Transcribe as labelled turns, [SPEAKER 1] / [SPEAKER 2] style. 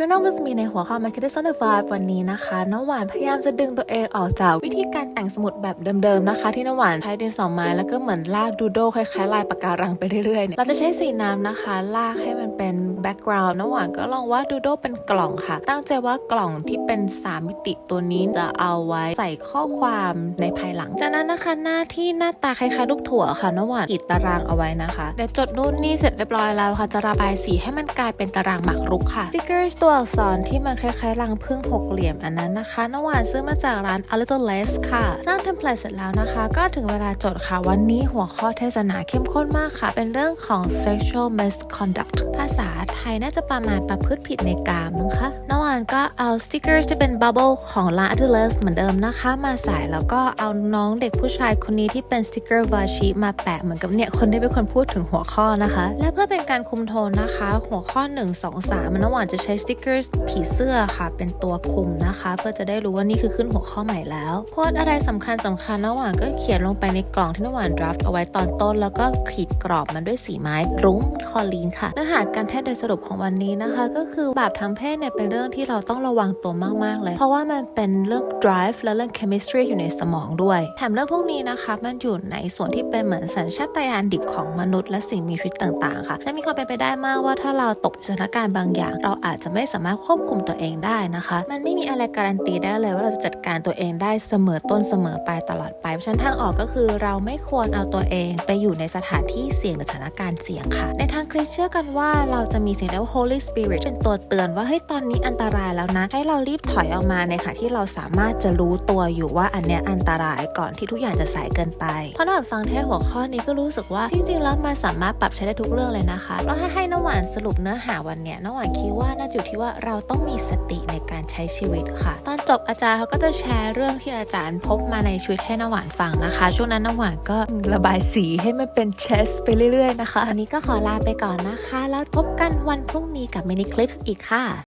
[SPEAKER 1] Journal with me ในหัวข้อ Marketing on the Vibe วันนี้นะคะน้ำหวานพยายามจะดึงตัวเองออกจากวิธีการแต่งสมุดแบบเดิมๆนะคะ ที่น้ำหวานใช้ดินสอไม้แล้วก็เหมือนลากดูโดคล้ายๆลายปากการังไปเรื่อยๆเนี่ยเราจะใช้สีน้ำนะคะ ลากให้มันเป็น background น้ำหวานก็ลองว่าดูโดเป็นกล่องค่ะ ตั้งใจว่ากล่องที่เป็น 3 มิติตัวนี้จะเอาไว้ใส่ข้อความในภายหลัง จากนั้นนะคะหน้าที่หน้าตาคล้ายๆรูปถั่วค่ะน้ำหวานขีดตารางเอาไว้นะคะเดี๋ยวจดนู่นนี่เสร็จเรียบร้อยแล้วค่ะจะระบายสีให้มันกลายเป็นตารางหมากรุกค่ะ stickers ตัววอักษรที่มันคล้ายๆรังผึ้งหกเหลี่ยมอันนั้นนะคะน้ำหวานซื้อมาจากร้าน a little less ค่ะ สร้างเทมเพลตเสร็จแล้วนะคะ ก็ถึงเวลาจดค่ะ วันนี้หัวข้อเทศนาเข้มข้นมากค่ะ เป็นเรื่องของ sexual misconduct ษาไทยน่าจะประมาณประพฤติผิดในกามมั้งคะน้ำหวานก็เอา stickers ที่เป็น bubble ของร้าน a little less เหมือนเดิมนะคะ มาใส่แล้วก็เอาน้องเด็กผู้ชายคนนี้ที่เป็นสติกเกอร์วาชิมาแปะเหมือนกับเนี่ยคนที่เป็นคนพูดถึงหัวข้อนะคะ และเพื่อเป็นการคุมโทนนะคะ หัวข้อ 1 2 3มันน้ำหวานจะใช้สติกเกอร์ผีเสื้อค่ะ เป็นตัวคุมนะคะ เพื่อจะได้รู้ว่านี่คือขึ้นหัวข้อใหม่แล้วโค้ดอะไรสำคัญสำคัญน้ำหวานก็เขียนลงไปในกล่องที่น้ำหวานดราฟต์เอาไว้ตอนต้น แล้วก็ขีดกรอบมันด้วยสีไม้รุ้งคอลีนค่ะเนื้อหาการเทศโดยสรุปของวันนี้นะคะ ก็คือบาปทางเพศเนี่ยเป็นเรื่องที่เราต้องระวังตัวมากๆเลย เพราะว่ามันเป็นเรื่อง drive และเรื่อง chemistry อยู่ในสมองด้วย แถมเรื่องพวกนี้นะคะมันอยู่ในส่วนที่เป็นเหมือนสัญชาตญาณดิบของมนุษย์และสิ่งมีชีวิตต่างๆ ค่ะจะมีความเป็นไปได้มากว่าถ้าเราตกสถานการณ์บางอย่าง เราอาจจะไม่สามารถควบคุมตัวเองได้นะคะ มันไม่มีอะไรการันตีได้เลยว่าเราจะจัดการตัวเองได้เสมอต้นเสมอปลายตลอดไปเพราะฉะนั้นทางออกก็คือเราไม่ควรเอาตัวเองไปอยู่ในสถานที่เสี่ยงหรือสถานการณ์เสี่ยงค่ะ ในทางคริสเชื่อกันว่าเราจะมีสิ่งเรียกว่า Holy Spirit เป็นตัวเตือนว่าเฮ้ยตอนนี้อันตรายแล้วนะ ให้เรารีบถอยออกมาในขณะที่เราสามารถจะรู้ตัวอยู่ว่าอันเนี้ยอันตรายก่อนที่ทุกอย่างจะสายเกินไป เพราะนอกฟังเทศหัวข้อนี้ก็รู้สึกว่าจริงๆแล้วมันสามารถปรับใช้ได้ทุกเรื่องเลยนะคะแล้วถ้าให้น้ำหวานสรุปเนื้อหาวันเนี้ยน้ำหวานคิดว่าน่าจะอยู่ที่ว่าเราต้องมีสติในการใช้ชีวิตค่ะ ตอนจบอาจารย์เขาก็จะแชร์เรื่องที่อาจารย์พบมาในชีวิตให้น้ำหวานฟังนะคะ ช่วงนั้นน้ำหวานก็ระบายสีให้มันเป็นเชสไปเรื่อยๆนะคะอันนี้ก็ขอลาไปก่อนนะคะแล้วพบกันวันพรุ่งนี้กับมินิคลิปอีกค่ะ